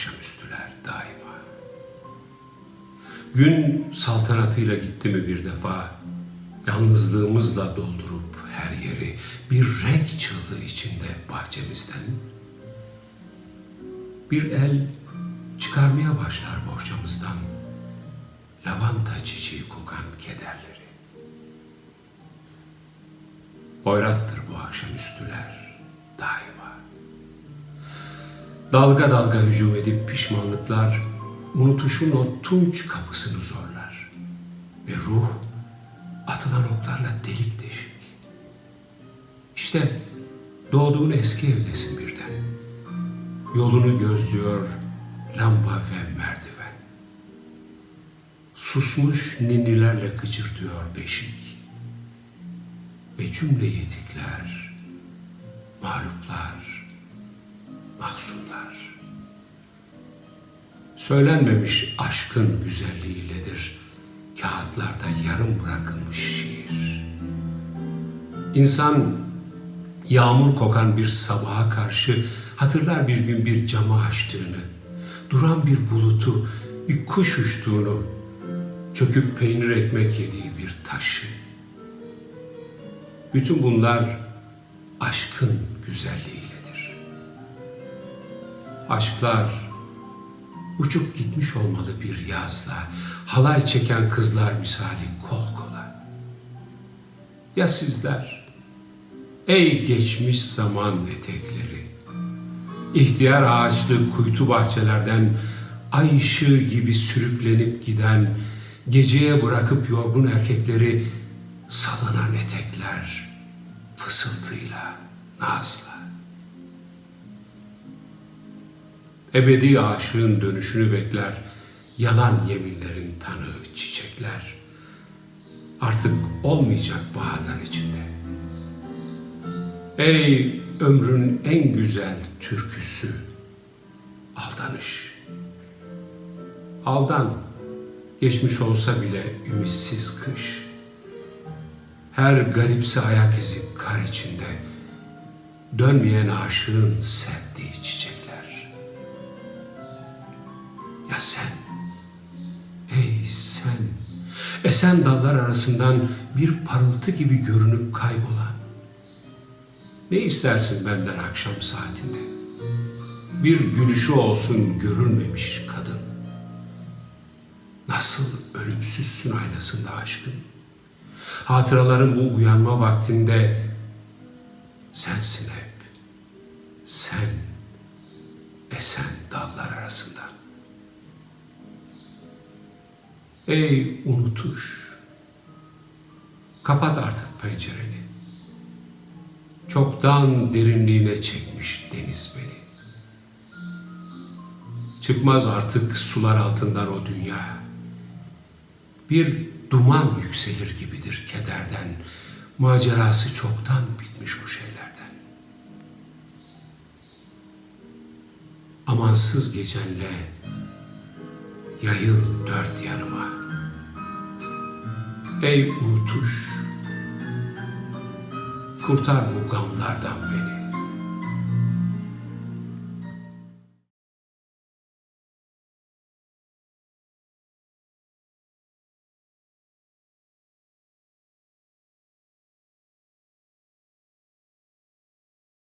akşamüstüler daima. Gün saltanatıyla gitti mi bir defa, yalnızlığımızla doldurup her yeri bir renk çığlığı içinde bahçemizden, bir el çıkarmaya başlar borcamızdan lavanta çiçeği kokan kederleri. Hoyrattır bu akşamüstüler daima. Dalga dalga hücum edip pişmanlıklar unutuşun o tunç kapısını zorlar. Ve ruh atılan oklarla delik deşik. İşte doğduğun eski evdesin birden. Yolunu gözlüyor lamba ve merdiven. Susmuş ninnilerle gıcırdıyor beşik. Ve cümle yetikler, mağluplar, mahzunlar. Söylenmemiş aşkın güzelliğiyledir kağıtlarda yarım bırakılmış şiir. İnsan yağmur kokan bir sabaha karşı hatırlar bir gün bir camı açtığını, duran bir bulutu, bir kuş uçtuğunu, çöküp peynir ekmek yediği bir taşı. Bütün bunlar aşkın güzelliğiyledir. Aşklar uçup gitmiş olmalı bir yazla, halay çeken kızlar misali kol kola. Ya sizler, ey geçmiş zaman etekleri, ihtiyar ağaçlı kuytu bahçelerden ay ışığı gibi sürüklenip giden, geceye bırakıp yorgun erkekleri sallanan etekler, fısıltıyla, nazla. Ebedi aşığın dönüşünü bekler, yalan yeminlerin tanığı çiçekler. Artık olmayacak baharlar içinde. Ey ömrün en güzel türküsü, aldanış. Aldan, geçmiş olsa bile ümitsiz kış. Her garipsi ayak izi kar içinde, dönmeyen aşığın serptiği çiçekler. Sen, ey sen, esen dallar arasından bir parıltı gibi görünüp kaybolan, ne istersin benden akşam saatinde? Bir gülüşü olsun görülmemiş kadın. Nasıl ölümsüzsün aynasında aşkın? Hatıraların bu uyanma vaktinde sensin hep. Sen esen dallar arasında. Ey unutuş! Kapat artık pencereni. Çoktan derinliğine çekmiş deniz beni. Çıkmaz artık sular altından o dünya. Bir duman yükselir gibidir kederden. Macerası çoktan bitmiş o şeylerden. Amansız gecenle yayıl dört yanıma. Ey unutuş, kurtar bu gamlardan beni.